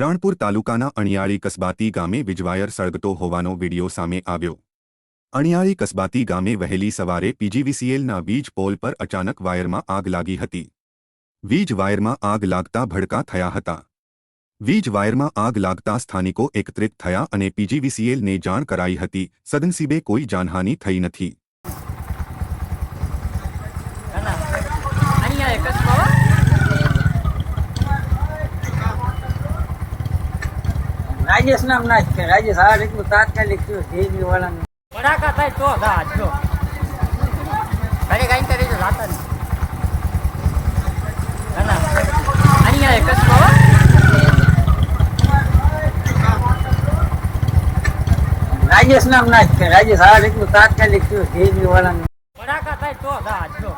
રાણપુર તાલુકાના અણિયાળી કસબાતી ગામે વીજવાયર સળગતો હોવાનો વીડિયો સામે આવ્યો. અણિયાળી કસબાતી ગામે વહેલી સવારે પીજીવીસીએલના વીજ પોલ પર અચાનક વાયરમાં આગ લાગી હતી. વીજ વાયરમાં આગ લાગતા ભડકા થયા હતા. વીજ વાયરમાં આગ લાગતા સ્થાનિકો એકત્રિત થયા અને પીજીવીસીએલને જાણ કરાઈ હતી. સદનસીબે કોઈ જાનહાનિ થઈ નથી અહીંયા એક જ બાવા રાજેશ નામ ના જ છે. રાજેશ આ રીતનું તાત્કાલિક થયું. ઢીલી વાળાનું. ભડાકા થાય તો હા જો. ઘરે ગાઈને કરી તો લાતા નહીં. અહીંયા એક જ બાવા રાજેશ નામ ના જ છે. રાજેશ આ રીતનું તાત્કાલિક થયું. ઢીલી વાળાનું. ભડાકા થાય તો હા જો.